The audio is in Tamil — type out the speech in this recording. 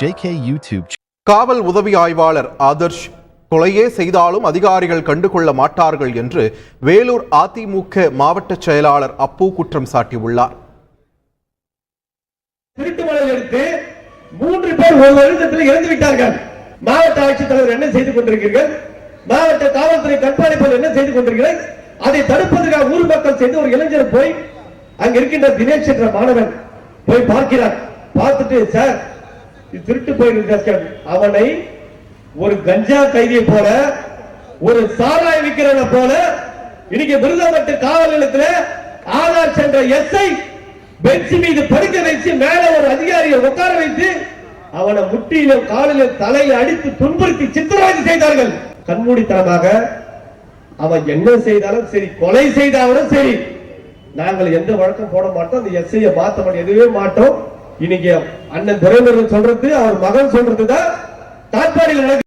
JK YouTube காவல் உதவி ஆய்வாளர் ஆதர்ஷ் கொலையே செய்தாலும் அதிகாரிகள் கண்டுகொள்ள மாட்டார்கள் என்று வேலூர் அதிமுக மாவட்ட செயலாளர் அப்பு குற்றம் சாட்டியுள்ளார். திருட்டுமலையில் எடுத்து மூன்று பேர் ஒரு வருடத்தில் இறந்து விட்டார்கள். மாவட்ட ஆட்சித்தலைவர் என்ன செய்து கொண்டிருக்கிறீர்கள்? மாவட்ட காவல்துறை கண்காணிப்பில் என்ன செய்து கொண்டிருக்கிறீர்கள் அதை தடுப்பதற்காக ஊர் மக்கள் செய்து ஒரு இளைஞர் போய் அங்க இருக்கின்ற தினேஷ் என்ற மாணவன் போய் பார்க்கிறார். பார்த்துட்டு சார் திருட்டு போயிருக்க அவனை ஒரு கஞ்சா கைதியை போல ஒரு சாராய விக்கிறவனை போல இன்னைக்கு விருதப்பட்டு காவல் நிலையத்தில் ஆதார் சென்ற எஸ்ஐ பெஞ்ச் மீது படுக்க வைத்து மேல ஒரு அதிகாரியை உட்கார வைத்து அவனை முட்டியிலும் காலிலும் தலையை அடித்து துன்புறுத்தி சித்திரவதை செய்தார்கள். கண்மூடித்தனமாக அவன் என்ன செய்தாலும் சரி கொலை செய்தாலும் சரி நாங்கள் எந்த வழக்கம் போட மாட்டோம் அந்த எஸ்ஐயை மாத்த மாட்டோம் எதுவே மாட்டோம். இன்னைக்கு அண்ணன் துரைமுருகன் சொல்றது அவர் மகன் சொல்றது தான் தாட்பாடியில்